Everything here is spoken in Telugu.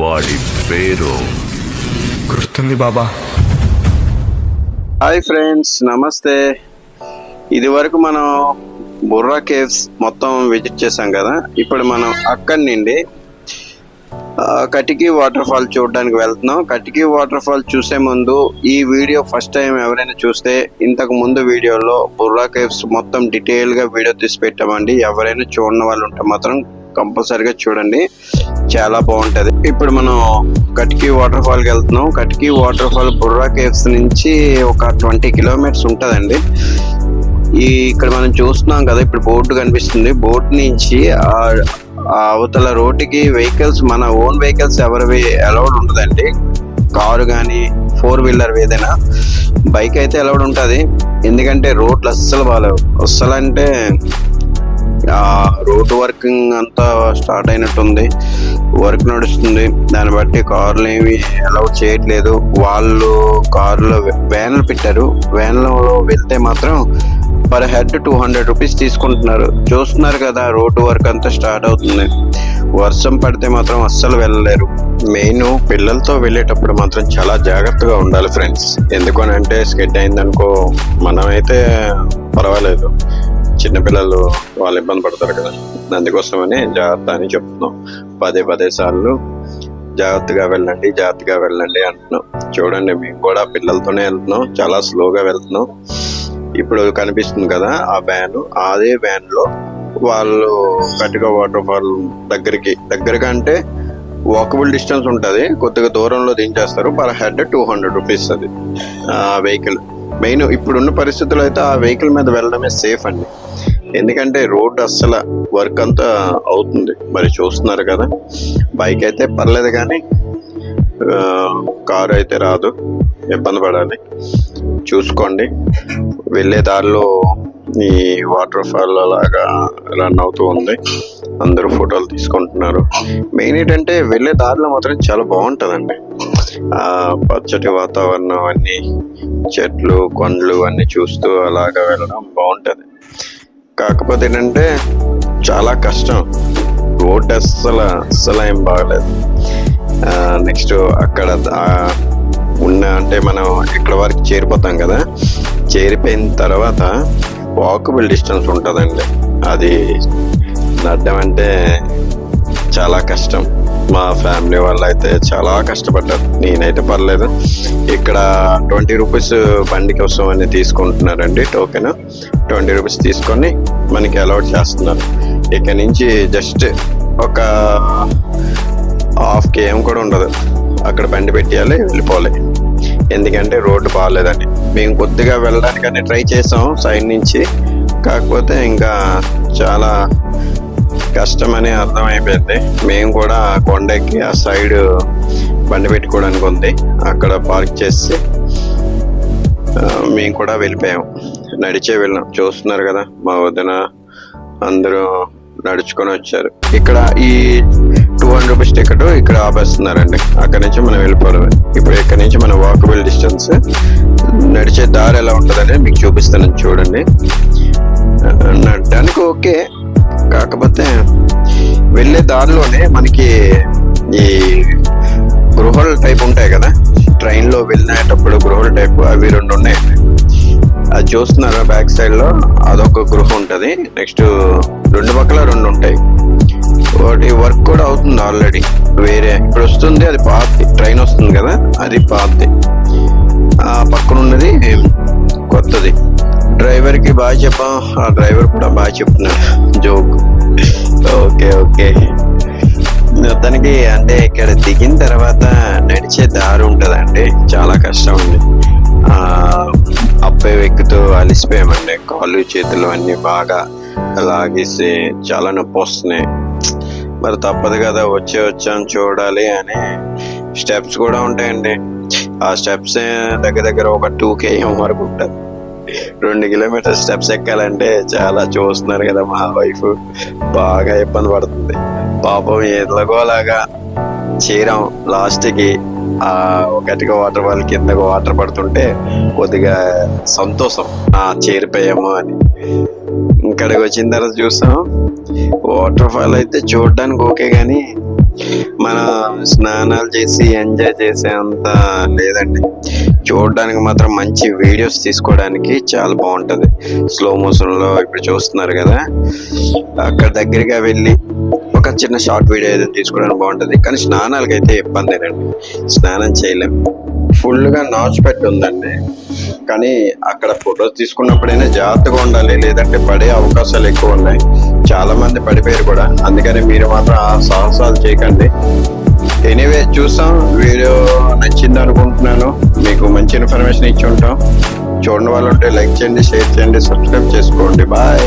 వాడి పేరు. గుర్తుంది బాబా. హాయ్ ఫ్రెండ్స్ నమస్తే. ఇది వరకు మనం బుర్రా కేవ్స్ మొత్తం విజిట్ చేసాం కదా? ఇప్పుడు మనం అక్కడి నుండి కటికి వాటర్ ఫాల్ చూడడానికి వెళ్తున్నాం. కటికి వాటర్ ఫాల్ చూసే ముందు ఈ వీడియో ఫస్ట్ టైం ఎవరైనా చూస్తే ఇంతకు ముందు వీడియోలో బుర్రా కేవ్స్ మొత్తం డీటెయిల్గా వీడియో తీసి పెట్టామండి. ఎవరైనా చూడని వాళ్ళు ఉంటే మాత్రం కంపల్సరిగా చూడండి. చాలా బాగుంటుంది. ఇప్పుడు మనం కటికి వాటర్ ఫాల్కి వెళ్తున్నాం. Katiki water fall Borra caves నుంచి ఒక ట్వంటీ కిలోమీటర్స్ ఉంటుందండి. ఈ ఇక్కడ మనం చూస్తున్నాం కదా ఇప్పుడు బోర్డు కనిపిస్తుంది. బోట్ నుంచి ఆ అవతల రోడ్డుకి వెహికల్స్ మన ఓన్ వెహికల్స్ ఎవరివి అలౌడ్ ఉండదండి కారు కానీ ఫోర్ వీలర్ ఏదైనా బైక్ అయితే అలౌడ్ ఉంటుంది. ఎందుకంటే రోడ్లు అస్సలు బాగాలేవు అస్సలు అంటే రోడ్ వర్కింగ్ అంతా స్టార్ట్ అయినట్టుంది. వర్క్ నడుస్తుంది. దాన్ని బట్టి కార్లు ఏమి అలౌ చేయట్లేదు. వాళ్ళు కార్లో వ్యాన్లు పెట్టారు. వ్యాన్లో వెళ్తే మాత్రం per head two hundred rupees తీసుకుంటున్నారు. చూస్తున్నారు కదా రోడ్ వర్క్ అంతా స్టార్ట్ అవుతుంది. వర్షం పడితే మాత్రం అస్సలు వెళ్ళలేరు. మెయిన్ పిల్లలతో వెళ్ళేటప్పుడు మాత్రం చాలా జాగ్రత్తగా ఉండాలి ఫ్రెండ్స్. ఎందుకనంటే స్కెడ్ అయిందనుకో మనమైతే పర్వాలేదు. చిన్నపిల్లలు వాళ్ళు ఇబ్బంది పడతారు కదా. అందుకోసమని జాగ్రత్త అని చెప్తున్నాం. పదే పదే సార్లు జాగ్రత్తగా వెళ్ళండి జాగ్రత్తగా వెళ్ళండి అంటున్నాం. చూడండి మేము కూడా పిల్లలతోనే వెళ్తున్నాం. చాలా స్లోగా వెళ్తున్నాం. ఇప్పుడు కనిపిస్తుంది కదా ఆ వ్యాన్ అదే వ్యాన్లో వాళ్ళు కటిక వాటర్ ఫాల్ దగ్గరికి దగ్గరగా అంటే వాకబుల్ డిస్టెన్స్ ఉంటుంది. కొద్దిగా దూరంలో దించేస్తారు. Per head two hundred rupees అది. ఆ వెహికల్ మెయిన్ ఇప్పుడున్న పరిస్థితుల్లో అయితే ఆ వెహికల్ మీద వెళ్ళడమే సేఫ్ అండి. ఎందుకంటే రోడ్ అస్సలు వర్క్ అంతా అవుతుంది. మరి చూస్తున్నారు కదా బైక్ అయితే పర్లేదు కానీ కారు అయితే రాదు ఇబ్బంది పడాలి. చూసుకోండి. వెళ్ళే దారిలో ఈ వాటర్ ఫాల్ లాగా రన్ అవుతూ ఉంది. అందరూ ఫోటోలు తీసుకుంటున్నారు. మెయిన్ ఏంటంటే వెళ్ళే దారిలో మాత్రం చాలా బాగుంటుందండి. ఆ పచ్చటి వాతావరణం అన్నీ చెట్లు కొండలు అన్నీ చూస్తూ అలాగా వెళ్ళడం బాగుంటుంది. కాకపోతే ఏంటంటే చాలా కష్టం. రోడ్ అస్సలు అస్సలు ఏం బాగలేదు. నెక్స్ట్ అక్కడ ఉన్న అంటే మనం ఇక్కడ వరకు చేరిపోతాం కదా? చేరిపోయిన తర్వాత వాకబుల్ డిస్టెన్స్ ఉంటుందండి. అది నడ్డం అంటే చాలా కష్టం. మా ఫ్యామిలీ వాళ్ళు అయితే చాలా కష్టపడ్డారు. నేనైతే పర్లేదు. ఇక్కడ ట్వంటీ రూపీస్ బండి కోసం అని తీసుకుంటున్నారండి టోకెన్. ట్వంటీ రూపీస్ తీసుకొని మనకి అలౌట్ చేస్తున్నారు. ఇక్కడ నుంచి జస్ట్ ఒక హాఫ్ కేఎం కూడా ఉండదు. అక్కడ బండి పెట్టేయాలి వెళ్ళిపోవాలి. ఎందుకంటే రోడ్డు బాగాలేదండి. మేము కొద్దిగా వెళ్ళడానికని ట్రై చేసాం సైడ్ నుంచి. కాకపోతే ఇంకా చాలా కష్టమని అర్థమైపోయింది. మేము కూడా కొండకి ఆ సైడ్ బండి పెట్టుకోవడానికి ఉంది. అక్కడ పార్క్ చేసి మేము కూడా వెళ్ళిపోయాం. నడిచే వెళ్ళాం. చూస్తున్నారు కదా మా వదిన అందరూ నడుచుకొని వచ్చారు. ఇక్కడ ఈ టూ హండ్రెడ్ రూపీస్ టికెట్ ఇక్కడ ఆపేస్తున్నారండి. అక్కడ నుంచి మనం వెళ్ళిపోవడమే ఇప్పుడు ఇక్కడ నుంచి మన వాకబుల్ డిస్టెన్స్ నడిచే దారి ఎలా ఉంటుందని మీకు చూపిస్తాను. చూడండి. నడడానికి ఓకే. కాకపోతే వెళ్ళే దారిలోనే మనకి ఈ గృహాల టైప్ ఉంటాయి కదా. ట్రైన్లో వెళ్ళినప్పుడు వెళ్ళేటప్పుడు గృహాల టైప్ అవి రెండు ఉన్నాయి. అది చూస్తున్నారా బ్యాక్ సైడ్లో అదొక గృహ ఉంటుంది. నెక్స్ట్ రెండు పక్కల రెండు ఉంటాయి. ఒకటి వర్క్ కూడా అవుతుంది ఆల్రెడీ వేరే ఇప్పుడు వస్తుంది అది పాతది. ట్రైన్ వస్తుంది కదా అది పాతది. ఆ పక్కన ఉన్నది కొత్తది. డ్రైవర్కి బాగా చెప్పా. ఆ డ్రైవర్ కూడా బాగా చెప్తున్నాడు. Joke okay okay. మొత్తానికి అంటే ఇక్కడ దిగిన తర్వాత నడిచే దారి ఉంటుందండి. చాలా కష్టం ఉంది అబ్బాయి ఎక్కుతూ అలిసిపోయామండి. కాళ్ళు చేతులు అన్నీ బాగా లాగేసి చాలా నొప్పి వస్తున్నాయి. మరి తప్పదు కదా వచ్చే వచ్చాం చూడాలి అని స్టెప్స్ కూడా ఉంటాయండి. ఆ స్టెప్స్ దగ్గర దగ్గర ఒక టూ కేఎం వరకు ఉంటుంది. రెండు కిలోమీటర్ స్టెప్స్ ఎక్కాలంటే చాలా చూస్తున్నారు కదా మా వైఫ్. బాగా ఇబ్బంది పడుతుంది. పాపం ఎలాగోలాగా చేరాం లాస్ట్కి ఆ ఒకటిగా వాటర్ ఫాల్ కింద వాటర్ పడుతుంటే కొద్దిగా సంతోషం. ఆ చేరిపోయాము అని. ఇక్కడికి వచ్చిన తర్వాత చూస్తాం వాటర్ ఫాల్ అయితే చూడడానికి ఓకే కానీ మన స్నానాలు చేసి ఎంజాయ్ చేసే అంత లేదండి. చూడడానికి మాత్రం మంచి వీడియోస్ తీసుకోవడానికి చాలా బాగుంటుంది. స్లో మోషన్లో ఇప్పుడు చూస్తున్నారు కదా. అక్కడ దగ్గరగా వెళ్ళి ఒక చిన్న షార్ట్ వీడియో ఏదైనా తీసుకోవడానికి బాగుంటుంది. కానీ స్నానాలకు అయితే ఇబ్బంది లేదండి. స్నానం చేయలేం. ఫుల్గా నాచు పెట్టి ఉందండి. కానీ అక్కడ ఫొటోస్ తీసుకున్నప్పుడైనా జాగ్రత్తగా ఉండాలి. లేదంటే పడే అవకాశాలు ఎక్కువ ఉన్నాయి. చాలా మంది పడిపోయారు కూడా. అందుకని మీరు మాత్రం ఆ సాహసాలు చేయకండి. ఎనీవే చూస్తాం. వీడియో నచ్చింది అనుకుంటున్నాను. మీకు మంచి ఇన్ఫర్మేషన్ ఇచ్చి ఉంటాం. చూడని వాళ్ళు ఉంటే లైక్ చేయండి షేర్ చేయండి సబ్స్క్రైబ్ చేసుకోండి. బాయ్